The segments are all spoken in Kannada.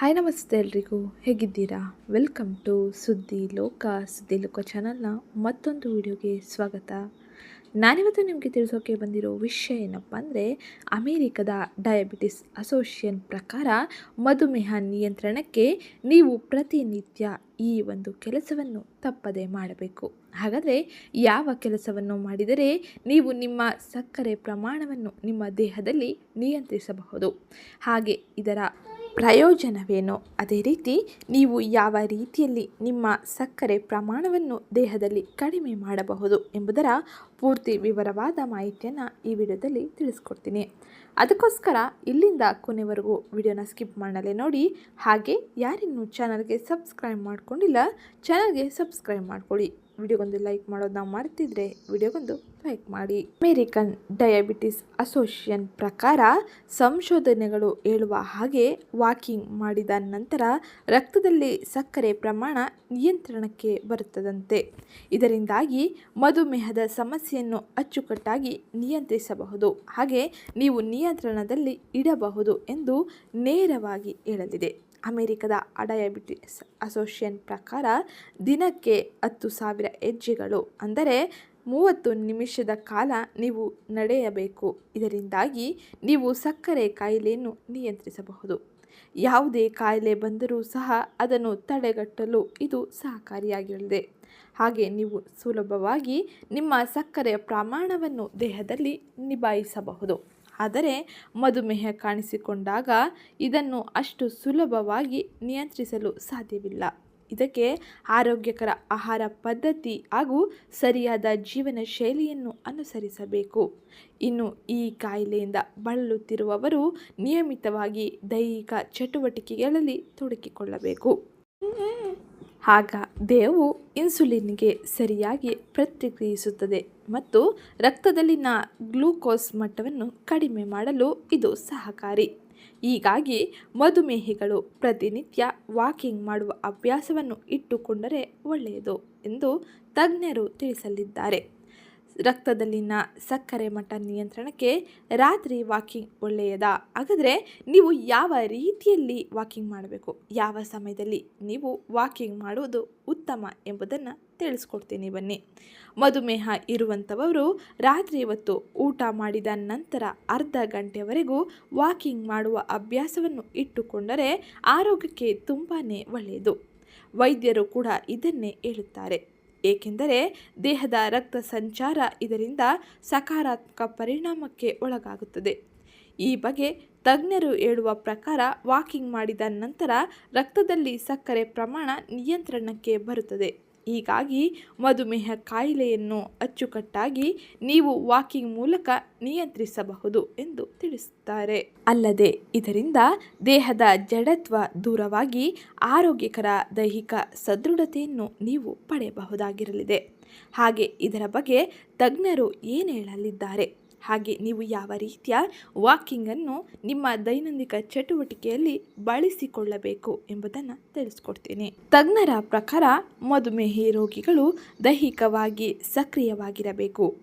ಹಾಯ್ ನಮಸ್ತೆ ಎಲ್ರಿಗೂ. ಹೇಗಿದ್ದೀರಾ? ವೆಲ್ಕಮ್ ಟು ಸುದ್ದಿ ಲೋಕ ಸುದ್ದಿ ಲೋಕ ಚಾನಲ್ನ ಮತ್ತೊಂದು ವಿಡಿಯೋಗೆ ಸ್ವಾಗತ. ನಾನಿವತ್ತು ನಿಮಗೆ ತಿಳಿಸೋಕೆ ಬಂದಿರೋ ವಿಷಯ ಏನಪ್ಪ ಅಂದರೆ, ಅಮೇರಿಕದ ಡಯಾಬಿಟಿಸ್ ಅಸೋಸಿಯೇಷನ್ ಪ್ರಕಾರ ಮಧುಮೇಹ ನಿಯಂತ್ರಣಕ್ಕೆ ನೀವು ಪ್ರತಿನಿತ್ಯ ಈ ಒಂದು ಕೆಲಸವನ್ನು ತಪ್ಪದೇ ಮಾಡಬೇಕು. ಹಾಗಾದರೆ ಯಾವ ಕೆಲಸವನ್ನು ಮಾಡಿದರೆ ನೀವು ನಿಮ್ಮ ಸಕ್ಕರೆ ಪ್ರಮಾಣವನ್ನು ನಿಮ್ಮ ದೇಹದಲ್ಲಿ ನಿಯಂತ್ರಿಸಬಹುದು? ಹಾಗೆ ಇದರ ಪ್ರಯೋಜನವೇನು? ಅದೇ ರೀತಿ ನೀವು ಯಾವ ರೀತಿಯಲ್ಲಿ ನಿಮ್ಮ ಸಕ್ಕರೆ ಪ್ರಮಾಣವನ್ನು ದೇಹದಲ್ಲಿ ಕಡಿಮೆ ಮಾಡಬಹುದು ಎಂಬುದರ ಪೂರ್ತಿ ವಿವರವಾದ ಮಾಹಿತಿಯನ್ನು ಈ ವಿಡಿಯೋದಲ್ಲಿ ತಿಳಿಸ್ಕೊಡ್ತೀನಿ. ಅದಕ್ಕೋಸ್ಕರ ಇಲ್ಲಿಂದ ಕೊನೆವರೆಗೂ ವಿಡಿಯೋನ ಸ್ಕಿಪ್ ಮಾಡಲೇ ನೋಡಿ. ಹಾಗೆ ಯಾರಿನ್ನೂ ಚಾನಲ್ಗೆ ಸಬ್ಸ್ಕ್ರೈಬ್ ಮಾಡ್ಕೊಂಡಿಲ್ಲ, ಚಾನಲ್ಗೆ ಸಬ್ಸ್ಕ್ರೈಬ್ ಮಾಡ್ಕೊಳ್ಳಿ. ವಿಡಿಯೋಗೊಂದು ಲೈಕ್ ಮಾಡೋದನ್ನ ಮರ್ತಿದ್ರೆ ವಿಡಿಯೋಗೊಂದು ಲೈಕ್ ಮಾಡಿ. ಅಮೇರಿಕನ್ ಡಯಾಬಿಟಿಸ್ ಅಸೋಸಿಯೇಷನ್ ಪ್ರಕಾರ ಸಂಶೋಧನೆಗಳು ಹೇಳುವ ಹಾಗೆ ವಾಕಿಂಗ್ ಮಾಡಿದ ನಂತರ ರಕ್ತದಲ್ಲಿ ಸಕ್ಕರೆ ಪ್ರಮಾಣ ನಿಯಂತ್ರಣಕ್ಕೆ ಬರುತ್ತದಂತೆ. ಇದರಿಂದಾಗಿ ಮಧುಮೇಹದ ಸಮಸ್ಯೆಯನ್ನು ಅಚ್ಚುಕಟ್ಟಾಗಿ ನಿಯಂತ್ರಿಸಬಹುದು. ಹಾಗೆ ನೀವು ನಿಯಂತ್ರಣದಲ್ಲಿ ಇಡಬಹುದು ಎಂದು ನೇರವಾಗಿ ಹೇಳಲಿದೆ. ಅಮೆರಿಕದ ಅಡಯಾಬಿಟಿಸ್ ಅಸೋಸಿಯೇಷನ್ ಪ್ರಕಾರ ದಿನಕ್ಕೆ ಹತ್ತು ಸಾವಿರ ಹೆಜ್ಜೆಗಳು ಅಂದರೆ ಮೂವತ್ತು ನಿಮಿಷದ ಕಾಲ ನೀವು ನಡೆಯಬೇಕು. ಇದರಿಂದಾಗಿ ನೀವು ಸಕ್ಕರೆ ಕಾಯಿಲೆಯನ್ನು ನಿಯಂತ್ರಿಸಬಹುದು. ಯಾವುದೇ ಕಾಯಿಲೆ ಬಂದರೂ ಸಹ ಅದನ್ನು ತಡೆಗಟ್ಟಲು ಇದು ಸಹಕಾರಿಯಾಗಿರಲಿದೆ ಹಾಗೆ ನೀವು ಸುಲಭವಾಗಿ ನಿಮ್ಮ ಸಕ್ಕರೆಯ ಪ್ರಮಾಣವನ್ನು ದೇಹದಲ್ಲಿ ನಿಭಾಯಿಸಬಹುದು. ಆದರೆ ಮಧುಮೇಹ ಕಾಣಿಸಿಕೊಂಡಾಗ ಇದನ್ನು ಅಷ್ಟು ಸುಲಭವಾಗಿ ನಿಯಂತ್ರಿಸಲು ಸಾಧ್ಯವಿಲ್ಲ. ಇದಕ್ಕೆ ಆರೋಗ್ಯಕರ ಆಹಾರ ಪದ್ಧತಿ ಹಾಗೂ ಸರಿಯಾದ ಜೀವನ ಶೈಲಿಯನ್ನು ಅನುಸರಿಸಬೇಕು. ಇನ್ನು ಈ ಕಾಯಿಲೆಯಿಂದ ಬಳಲುತ್ತಿರುವವರು ನಿಯಮಿತವಾಗಿ ದೈಹಿಕ ಚಟುವಟಿಕೆಗಳಲ್ಲಿ ತೊಡಗಿಕೊಳ್ಳಬೇಕು. ಆಗ ದೇಹವು ಇನ್ಸುಲಿನ್ಗೆ ಸರಿಯಾಗಿ ಪ್ರತಿಕ್ರಿಯಿಸುತ್ತದೆ. ಮತ್ತು ರಕ್ತದಲ್ಲಿನ ಗ್ಲೂಕೋಸ್ ಮಟ್ಟವನ್ನು ಕಡಿಮೆ ಮಾಡಲು ಇದು ಸಹಕಾರಿ. ಹೀಗಾಗಿ ಮಧುಮೇಹಿಗಳು ಪ್ರತಿನಿತ್ಯ ವಾಕಿಂಗ್ ಮಾಡುವ ಅಭ್ಯಾಸವನ್ನು ಇಟ್ಟುಕೊಂಡರೆ ಒಳ್ಳೆಯದು ಎಂದು ತಜ್ಞರು ತಿಳಿಸಲಿದ್ದಾರೆ. ರಕ್ತದಲ್ಲಿನ ಸಕ್ಕರೆ ಮಟ್ಟ ನಿಯಂತ್ರಣಕ್ಕೆ ರಾತ್ರಿ ವಾಕಿಂಗ್ ಒಳ್ಳೆಯದಾ? ಹಾಗಾದರೆ ನೀವು ಯಾವ ರೀತಿಯಲ್ಲಿ ವಾಕಿಂಗ್ ಮಾಡಬೇಕು? ಯಾವ ಸಮಯದಲ್ಲಿ ನೀವು ವಾಕಿಂಗ್ ಮಾಡುವುದು ಉತ್ತಮ ಎಂಬುದನ್ನು ತಿಳಿಸ್ಕೊಡ್ತೀನಿ ಬನ್ನಿ. ಮಧುಮೇಹ ಇರುವಂಥವರು ರಾತ್ರಿ ಹೊತ್ತು ಊಟ ಮಾಡಿದ ನಂತರ ಅರ್ಧ ಗಂಟೆವರೆಗೂ ವಾಕಿಂಗ್ ಮಾಡುವ ಅಭ್ಯಾಸವನ್ನು ಇಟ್ಟುಕೊಂಡರೆ ಆರೋಗ್ಯಕ್ಕೆ ತುಂಬಾ ಒಳ್ಳೆಯದು. ವೈದ್ಯರು ಕೂಡ ಇದನ್ನೇ ಹೇಳುತ್ತಾರೆ. ಏಕೆಂದರೆ ದೇಹದ ರಕ್ತ ಸಂಚಾರ ಇದರಿಂದ ಸಕಾರಾತ್ಮಕ ಪರಿಣಾಮಕ್ಕೆ ಒಳಗಾಗುತ್ತದೆ. ಈ ಬಗ್ಗೆ ತಜ್ಞರು ಹೇಳುವ ಪ್ರಕಾರ ವಾಕಿಂಗ್ ಮಾಡಿದ ನಂತರ ರಕ್ತದಲ್ಲಿ ಸಕ್ಕರೆ ಪ್ರಮಾಣ ನಿಯಂತ್ರಣಕ್ಕೆ ಬರುತ್ತದೆ. ಹೀಗಾಗಿ ಮಧುಮೇಹ ಕಾಯಿಲೆಯನ್ನು ಅಚ್ಚುಕಟ್ಟಾಗಿ ನೀವು ವಾಕಿಂಗ್ ಮೂಲಕ ನಿಯಂತ್ರಿಸಬಹುದು ಎಂದು ತಿಳಿಸುತ್ತಾರೆ. ಅಲ್ಲದೆ ಇದರಿಂದ ದೇಹದ ಜಡತ್ವ ದೂರವಾಗಿ ಆರೋಗ್ಯಕರ ದೈಹಿಕ ಸದೃಢತೆಯನ್ನು ನೀವು ಪಡೆಯಬಹುದಾಗಿರಲಿದೆ. ಹಾಗೆ ಇದರ ಬಗ್ಗೆ ತಜ್ಞರು ಏನು ಹೇಳಲಿದ್ದಾರೆ? ಹಾಗೆ ನೀವು ಯಾವ ರೀತಿಯ ವಾಕಿಂಗನ್ನು ನಿಮ್ಮ ದೈನಂದಿನ ಚಟುವಟಿಕೆಯಲ್ಲಿ ಬಳಸಿಕೊಳ್ಳಬೇಕು ಎಂಬುದನ್ನು ತಿಳಿಸ್ಕೊಡ್ತೀನಿ. ತಜ್ಞರ ಪ್ರಕಾರ ಮಧುಮೇಹ ರೋಗಿಗಳು ದೈಹಿಕವಾಗಿ ಸಕ್ರಿಯವಾಗಿರಬೇಕು.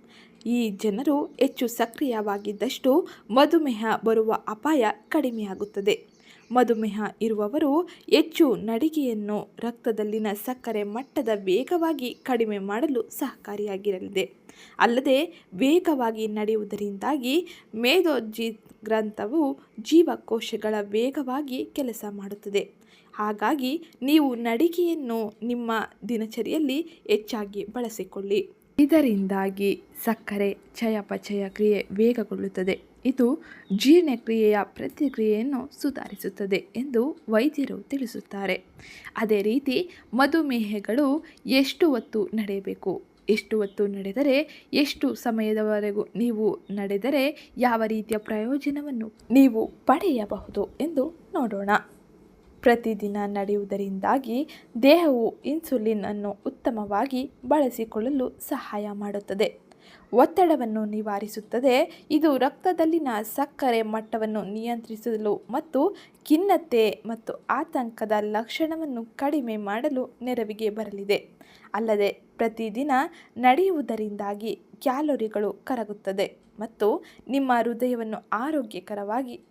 ಈ ಜನರು ಹೆಚ್ಚು ಸಕ್ರಿಯವಾಗಿದ್ದಷ್ಟು ಮಧುಮೇಹ ಬರುವ ಅಪಾಯ ಕಡಿಮೆಯಾಗುತ್ತದೆ. ಮಧುಮೇಹ ಇರುವವರು ಹೆಚ್ಚು ನಡಿಗೆಯನ್ನು ರಕ್ತದಲ್ಲಿನ ಸಕ್ಕರೆ ಮಟ್ಟದ ವೇಗವಾಗಿ ಕಡಿಮೆ ಮಾಡಲು ಸಹಕಾರಿಯಾಗಿರಲಿದೆ. ಅಲ್ಲದೆ ವೇಗವಾಗಿ ನಡೆಯುವುದರಿಂದಾಗಿ ಮೇಧೋಜಿ ಗ್ರಂಥವು ಜೀವಕೋಶಗಳ ವೇಗವಾಗಿ ಕೆಲಸ ಮಾಡುತ್ತದೆ. ಹಾಗಾಗಿ ನೀವು ನಡಿಗೆಯನ್ನು ನಿಮ್ಮ ದಿನಚರಿಯಲ್ಲಿ ಹೆಚ್ಚಾಗಿ ಬಳಸಿಕೊಳ್ಳಿ. ಇದರಿಂದಾಗಿ ಸಕ್ಕರೆ, ಚಯಾಪಚಯ ಕ್ರಿಯೆ ವೇಗಗೊಳ್ಳುತ್ತದೆ. ಇದು ಜೀರ್ಣಕ್ರಿಯೆಯ ಪ್ರತಿಕ್ರಿಯೆಯನ್ನು ಸುಧಾರಿಸುತ್ತದೆ ಎಂದು ವೈದ್ಯರು ತಿಳಿಸುತ್ತಾರೆ. ಅದೇ ರೀತಿ ಮಧುಮೇಹಗಳು ಎಷ್ಟು ಹೊತ್ತು ನಡೆಯಬೇಕು? ಎಷ್ಟು ಹೊತ್ತು ನಡೆದರೆ, ಎಷ್ಟು ಸಮಯದವರೆಗೂ ನೀವು ನಡೆದರೆ, ಯಾವ ರೀತಿಯ ಪ್ರಯೋಜನವನ್ನು ನೀವು ಪಡೆಯಬಹುದು ಎಂದು ನೋಡೋಣ. ಪ್ರತಿದಿನ ನಡೆಯುವುದರಿಂದಾಗಿ ದೇಹವು ಇನ್ಸುಲಿನ್ ಅನ್ನು ಉತ್ತಮವಾಗಿ ಬಳಸಿಕೊಳ್ಳಲು ಸಹಾಯ ಮಾಡುತ್ತದೆ. ಒತ್ತಡವನ್ನು ನಿವಾರಿಸುತ್ತದೆ. ಇದು ರಕ್ತದಲ್ಲಿನ ಸಕ್ಕರೆ ಮಟ್ಟವನ್ನು ನಿಯಂತ್ರಿಸಲು ಮತ್ತು ಖಿನ್ನತೆ ಮತ್ತು ಆತಂಕದ ಲಕ್ಷಣವನ್ನು ಕಡಿಮೆ ಮಾಡಲು ನೆರವಿಗೆ ಬರಲಿದೆ. ಅಲ್ಲದೆ ಪ್ರತಿದಿನ ನಡೆಯುವುದರಿಂದಾಗಿ ಕ್ಯಾಲೋರಿಗಳು ಕರಗುತ್ತದೆ ಮತ್ತು ನಿಮ್ಮ ಹೃದಯವನ್ನು ಆರೋಗ್ಯಕರವಾಗಿ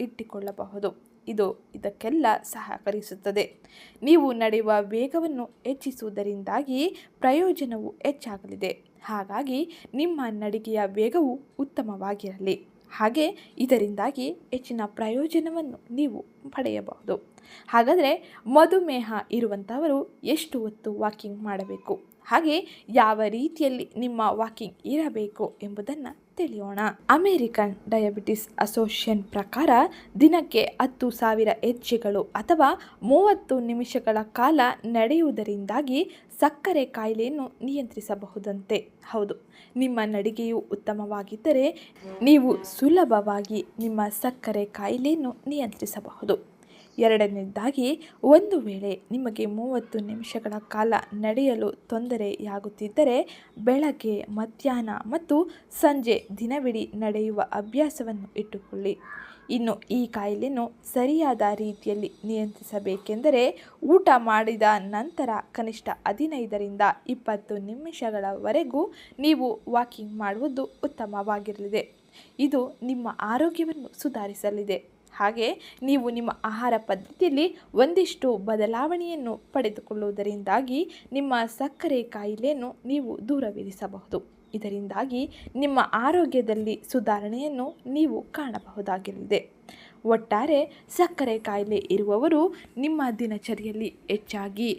ಇಟ್ಟುಕೊಳ್ಳಬಹುದು. ಇದು ಇದಕ್ಕೆಲ್ಲ ಸಹಕರಿಸುತ್ತದೆ. ನೀವು ನಡೆಯುವ ವೇಗವನ್ನು ಹೆಚ್ಚಿಸುವುದರಿಂದಾಗಿ ಪ್ರಯೋಜನವು ಹೆಚ್ಚಾಗಲಿದೆ. ಹಾಗಾಗಿ ನಿಮ್ಮ ನಡಿಗೆಯ ವೇಗವು ಉತ್ತಮವಾಗಿರಲಿ. ಹಾಗೆ ಇದರಿಂದಾಗಿ ಹೆಚ್ಚಿನ ಪ್ರಯೋಜನವನ್ನು ನೀವು ಪಡೆಯಬಹುದು. ಹಾಗಾದರೆ ಮಧುಮೇಹ ಇರುವಂಥವರು ಎಷ್ಟು ಹೊತ್ತು ವಾಕಿಂಗ್ ಮಾಡಬೇಕು? ಹಾಗೆ ಯಾವ ರೀತಿಯಲ್ಲಿ ನಿಮ್ಮ ವಾಕಿಂಗ್ ಇರಬೇಕು ಎಂಬುದನ್ನು ತಿಳಿಯೋಣ. ಅಮೇರಿಕನ್ ಡಯಾಬಿಟಿಸ್ ಅಸೋಸಿಯೇಷನ್ ಪ್ರಕಾರ ದಿನಕ್ಕೆ ಹತ್ತು ಸಾವಿರ ಹೆಜ್ಜೆಗಳು ಅಥವಾ ಮೂವತ್ತು ನಿಮಿಷಗಳ ಕಾಲ ನಡೆಯುವುದರಿಂದಾಗಿ ಸಕ್ಕರೆ ಕಾಯಿಲೆಯನ್ನು ನಿಯಂತ್ರಿಸಬಹುದಂತೆ. ಹೌದು, ನಿಮ್ಮ ನಡಿಗೆಯು ಉತ್ತಮವಾಗಿದ್ದರೆ ನೀವು ಸುಲಭವಾಗಿ ನಿಮ್ಮ ಸಕ್ಕರೆ ಕಾಯಿಲೆಯನ್ನು ನಿಯಂತ್ರಿಸಬಹುದು. ಎರಡನೇದಾಗಿ, ಒಂದು ವೇಳೆ ನಿಮಗೆ ಮೂವತ್ತು ನಿಮಿಷಗಳ ಕಾಲ ನಡೆಯಲು ತೊಂದರೆಯಾಗುತ್ತಿದ್ದರೆ, ಬೆಳಗ್ಗೆ, ಮಧ್ಯಾಹ್ನ ಮತ್ತು ಸಂಜೆ ದಿನವಿಡೀ ನಡೆಯುವ ಅಭ್ಯಾಸವನ್ನು ಇಟ್ಟುಕೊಳ್ಳಿ. ಇನ್ನು ಈ ಕಾಯಿಲೆಯನ್ನು ಸರಿಯಾದ ರೀತಿಯಲ್ಲಿ ನಿಯಂತ್ರಿಸಬೇಕೆಂದರೆ, ಊಟ ಮಾಡಿದ ನಂತರ ಕನಿಷ್ಠ ಹದಿನೈದರಿಂದ ಇಪ್ಪತ್ತು ನಿಮಿಷಗಳವರೆಗೂ ನೀವು ವಾಕಿಂಗ್ ಮಾಡುವುದು ಉತ್ತಮವಾಗಿರಲಿದೆ. ಇದು ನಿಮ್ಮ ಆರೋಗ್ಯವನ್ನು ಸುಧಾರಿಸಲಿದೆ. ಹಾಗೆ ನೀವು ನಿಮ್ಮ ಆಹಾರ ಪದ್ಧತಿಯಲ್ಲಿ ಒಂದಿಷ್ಟು ಬದಲಾವಣೆಯನ್ನು ಪಡೆದುಕೊಳ್ಳುವುದರಿಂದಾಗಿ ನಿಮ್ಮ ಸಕ್ಕರೆ ಕಾಯಿಲೆಯನ್ನು ನೀವು ದೂರವಿರಿಸಬಹುದು. ಇದರಿಂದಾಗಿ ನಿಮ್ಮ ಆರೋಗ್ಯದಲ್ಲಿ ಸುಧಾರಣೆಯನ್ನು ನೀವು ಕಾಣಬಹುದಾಗಿರಲಿದೆ ಒಟ್ಟಾರೆ ಸಕ್ಕರೆ ಕಾಯಿಲೆ ಇರುವವರು ನಿಮ್ಮ ದಿನಚರಿಯಲ್ಲಿ ಹೆಚ್ಚಾಗಿ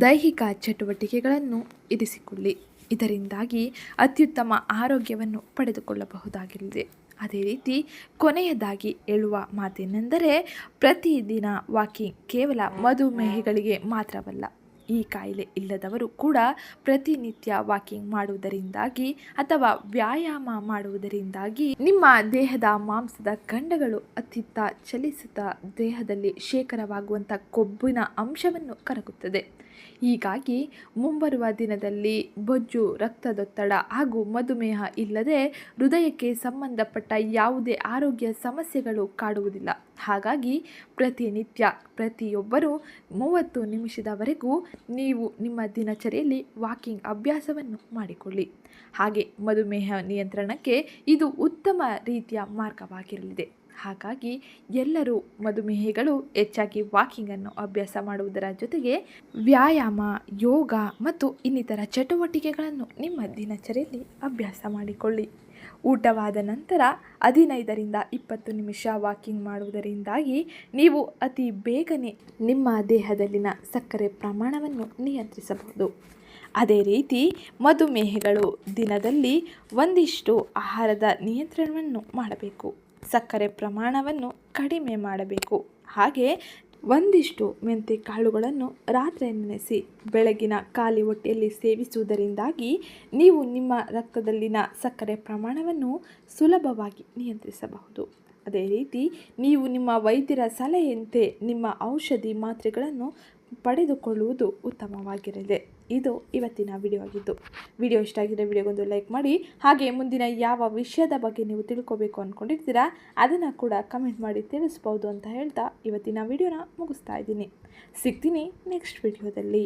ದೈಹಿಕ ಚಟುವಟಿಕೆಗಳನ್ನು ಇರಿಸಿಕೊಳ್ಳಿ. ಇದರಿಂದಾಗಿ ಅತ್ಯುತ್ತಮ ಆರೋಗ್ಯವನ್ನು ಪಡೆದುಕೊಳ್ಳಬಹುದಾಗಿರಲಿದೆ ಅದೇ ರೀತಿ ಕೊನೆಯದಾಗಿ ಹೇಳುವ ಮಾತೇನೆಂದರೆ ಪ್ರತಿದಿನ ವಾಕಿಂಗ್ ಕೇವಲ ಮಧುಮೇಹಿಗಳಿಗೆ ಮಾತ್ರವಲ್ಲ. ಈ ಕಾಯಿಲೆ ಇಲ್ಲದವರು ಕೂಡ ಪ್ರತಿನಿತ್ಯ ವಾಕಿಂಗ್ ಮಾಡುವುದರಿಂದಾಗಿ ಅಥವಾ ವ್ಯಾಯಾಮ ಮಾಡುವುದರಿಂದಾಗಿ ನಿಮ್ಮ ದೇಹದ ಮಾಂಸದ ಖಂಡಗಳು ಅತ್ತಿತ್ತ ಚಲಿಸುತ್ತಾ ದೇಹದಲ್ಲಿ ಶೇಖರವಾಗುವಂಥ ಕೊಬ್ಬಿನ ಅಂಶವನ್ನು ಕರಗುತ್ತದೆ. ಹೀಗಾಗಿ ಮುಂಬರುವ ದಿನದಲ್ಲಿ ಬೊಜ್ಜು, ರಕ್ತದೊತ್ತಡ ಹಾಗೂ ಮಧುಮೇಹ ಇಲ್ಲದೆ ಹೃದಯಕ್ಕೆ ಸಂಬಂಧಪಟ್ಟ ಯಾವುದೇ ಆರೋಗ್ಯ ಸಮಸ್ಯೆಗಳು ಕಾಡುವುದಿಲ್ಲ. ಹಾಗಾಗಿ ಪ್ರತಿನಿತ್ಯ ಪ್ರತಿಯೊಬ್ಬರೂ ಮೂವತ್ತು ನಿಮಿಷದವರೆಗೂ ನೀವು ನಿಮ್ಮ ದಿನಚರಿಯಲ್ಲಿ ವಾಕಿಂಗ್ ಅಭ್ಯಾಸವನ್ನು ಮಾಡಿಕೊಳ್ಳಿ. ಹಾಗೆ ಮಧುಮೇಹ ನಿಯಂತ್ರಣಕ್ಕೆ ಇದು ಉತ್ತಮ ರೀತಿಯ ಮಾರ್ಗವಾಗಿರಲಿದೆ. ಹಾಗಾಗಿ ಎಲ್ಲರೂ ಮಧುಮೇಹಿಗಳು ಹೆಚ್ಚಾಗಿ ವಾಕಿಂಗನ್ನು ಅಭ್ಯಾಸ ಮಾಡುವುದರ ಜೊತೆಗೆ ವ್ಯಾಯಾಮ, ಯೋಗ ಮತ್ತು ಇನ್ನಿತರ ಚಟುವಟಿಕೆಗಳನ್ನು ನಿಮ್ಮ ದಿನಚರಿಯಲ್ಲಿ ಅಭ್ಯಾಸ ಮಾಡಿಕೊಳ್ಳಿ. ಊಟವಾದ ನಂತರ ಹದಿನೈದರಿಂದ ಇಪ್ಪತ್ತು ನಿಮಿಷ ವಾಕಿಂಗ್ ಮಾಡುವುದರಿಂದಾಗಿ ನೀವು ಅತಿ ಬೇಗನೆ ನಿಮ್ಮ ದೇಹದಲ್ಲಿನ ಸಕ್ಕರೆ ಪ್ರಮಾಣವನ್ನು ನಿಯಂತ್ರಿಸಬಹುದು. ಅದೇ ರೀತಿ ಮಧುಮೇಹಗಳು ದಿನದಲ್ಲಿ ಒಂದಿಷ್ಟು ಆಹಾರದ ನಿಯಂತ್ರಣವನ್ನು ಮಾಡಬೇಕು. ಸಕ್ಕರೆ ಪ್ರಮಾಣವನ್ನು ಕಡಿಮೆ ಮಾಡಬೇಕು. ಹಾಗೆ ಒಂದಿಷ್ಟು ಮೆಂತೆ ಕಾಳುಗಳನ್ನು ರಾತ್ರಿ ನೆನೆಸಿ ಬೆಳಗಿನ ಖಾಲಿ ಹೊಟ್ಟೆಯಲ್ಲಿ ಸೇವಿಸುವುದರಿಂದಾಗಿ ನೀವು ನಿಮ್ಮ ರಕ್ತದಲ್ಲಿನ ಸಕ್ಕರೆ ಪ್ರಮಾಣವನ್ನು ಸುಲಭವಾಗಿ ನಿಯಂತ್ರಿಸಬಹುದು. ಅದೇ ರೀತಿ ನೀವು ನಿಮ್ಮ ವೈದ್ಯರ ಸಲಹೆಯಂತೆ ನಿಮ್ಮ ಔಷಧಿ ಮಾತ್ರೆಗಳನ್ನು ಪಡೆದುಕೊಳ್ಳುವುದು ಉತ್ತಮವಾಗಿರಲಿದೆ ಇದು ಇವತ್ತಿನ ವಿಡಿಯೋ ಆಗಿದ್ದು ವಿಡಿಯೋ ಇಷ್ಟ ಆಗಿದ್ದರೆ ವಿಡಿಯೋಗೊಂದು ಲೈಕ್ ಮಾಡಿ, ಹಾಗೆ ಮುಂದಿನ ಯಾವ ವಿಷಯದ ಬಗ್ಗೆ ನೀವು ತಿಳ್ಕೊಬೇಕು ಅಂದ್ಕೊಂಡಿರ್ತೀರಾ ಅದನ್ನು ಕೂಡ ಕಮೆಂಟ್ ಮಾಡಿ ತಿಳಿಸ್ಬೋದು ಅಂತ ಹೇಳ್ತಾ ಇವತ್ತಿನ ವಿಡಿಯೋನ ಮುಗಿಸ್ತಾ ಇದ್ದೀನಿ. ಸಿಗ್ತೀನಿ ನೆಕ್ಸ್ಟ್ ವಿಡಿಯೋದಲ್ಲಿ.